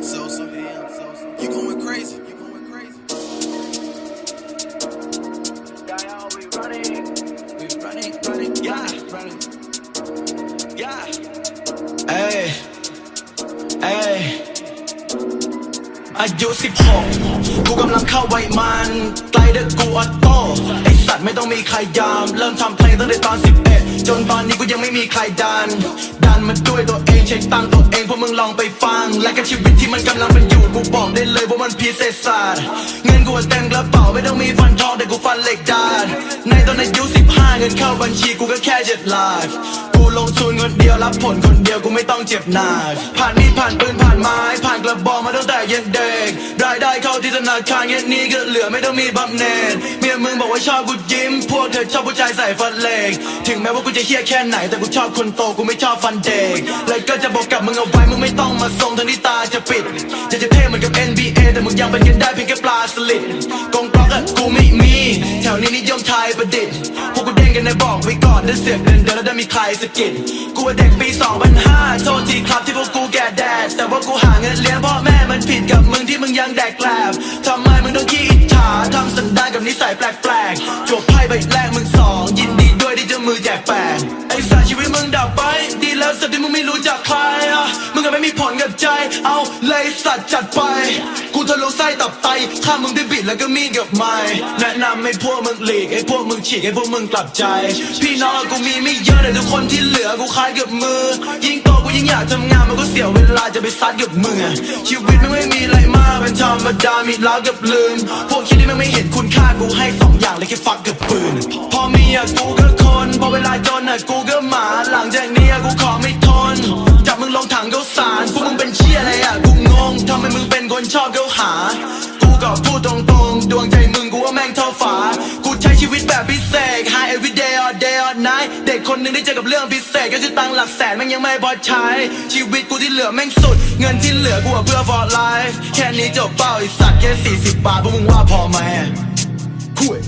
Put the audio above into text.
Damn, Sosa. You going crazy. You going crazy. We running. We running, running, yeah. Running. Yeah. Hey. Hey. อายุ16กูกำลังเข้าวัยมันใกล้เด็กกูอัดโตไอสัตว์ไม่ต้องมีใครยาม เริ่มทำเพลงตั้งแต่ตอน10 จนตอนนี้กูยังไม่มีใครดัน ดันมาด้วยตัวเองใช้ตังค์ตัวเองพวกมึงลองไปฟัง และกับชีวิตที่มันกำลังเป็นอยู่กูบอกได้เลยว่ามันพิเศษศาสตร์เงินกูเต็มกระเป๋าไม่ต้องมีฟันทองแต่กูฟันเหล็กดานในตอนอายุ15 เงินเข้าบัญชีกูก็แค่เจ็ดหลัก ลงทุนคนเดียวรับผลคนเดียวกูไม่ต้องเจ็บหนักผ่านมีดผ่านปืนผ่านไม้ผ่านกระบอกมาตั้งแต่ยังเด็กรายได้เข้าที่ธนาคารแค่นี้ก็เหลือไม่ต้องมีบำเหน็จเมียมึงบอกว่าชอบกูยิ้ม พวกเธอชอบผู้ชายใส่ฟันเหล็กถึงแม้ว่ากูจะเฮี้ยแค่ไหนแต่กูชอบคนโตกูไม่ชอบฟันเด็กเลยก็จะบอกกับมึงเอาไว้มึงไม่ต้องมาทรงทั้งที่ตาจะปิดจะจะเท่เหมือนกับ NBA แต่มึงยังเป็นกันได้เพียงแค่ปลาสลิดกองกล็อกอะกูไม่มี แถวนี้นิยมไทยประดิษฐ์ กันในบอกไว้ก่อนเดินเสียบเดินเดินแล้วได้มีใครสะกิดกูว่าเด็กปี2005โทษทีครับที่พวกกูแก่แดดแต่ว่ากูหาเงินเลี้ยงพ่อแม่มันผิดกับมึงที่มึงยังแดกแกลบทำไมมึงต้องขี้อิจฉาทำสันดานกับนิสัยแปลกๆจวบไพ่ใบแรกมึงสองยินดีด้วยที่เจะมือแจกแปดไอ้สารชีวิตมึงดับไป ดีแล้วสัตว์ที่มึงไม่รู้จักใครอะมึงก็ไม่มีผลกับใจ เอาเลยสัตว์จัดไป ไส้ตับไตฆ่ามึงได้บิดแล้วก็มีดกับไม้แนะนำให้พวกมึงหลีกให้พวกมึงฉีกให้พวกมึงกลับใจ พี่น้องกูมีไม่เยอะแต่ทุกคนที่เหลือกูคล้ายกับมือ ยิ่งโตกูยิ่งอยากทำงานมันก็เสียเวลาจะไปซัดกับมึงอชีวิตมันไม่มีอะไรมากเป็นธรรมดามีรักกับลืมพวกคิดที่มันไม่เห็นคุณค่ากูให้สองอย่างเลยแค่ฟักกับปืน พอมีอะกูก็คน พอเวลาจนอะกูก็หมาหลังจากนี้อะกูขอไม่ท หา กูก็พูดตรงๆ ดวงใจมึงกูว่าแม่งเท่าฝา กูใช้ชีวิตแบบพิเศษ high every day all day all night เด็กคนหนึ่งได้เจอกับเรื่องพิเศษ ก็คือตังหลักแสนแม่งยังไม่พอใช้ ชีวิตกูที่เหลือแม่งสุด เงินที่เหลือกูอาเพื่อ for life แค่นี้จบเป้าไอสัตว์แค่40 บาทพวกมึงว่าพอไหมคุย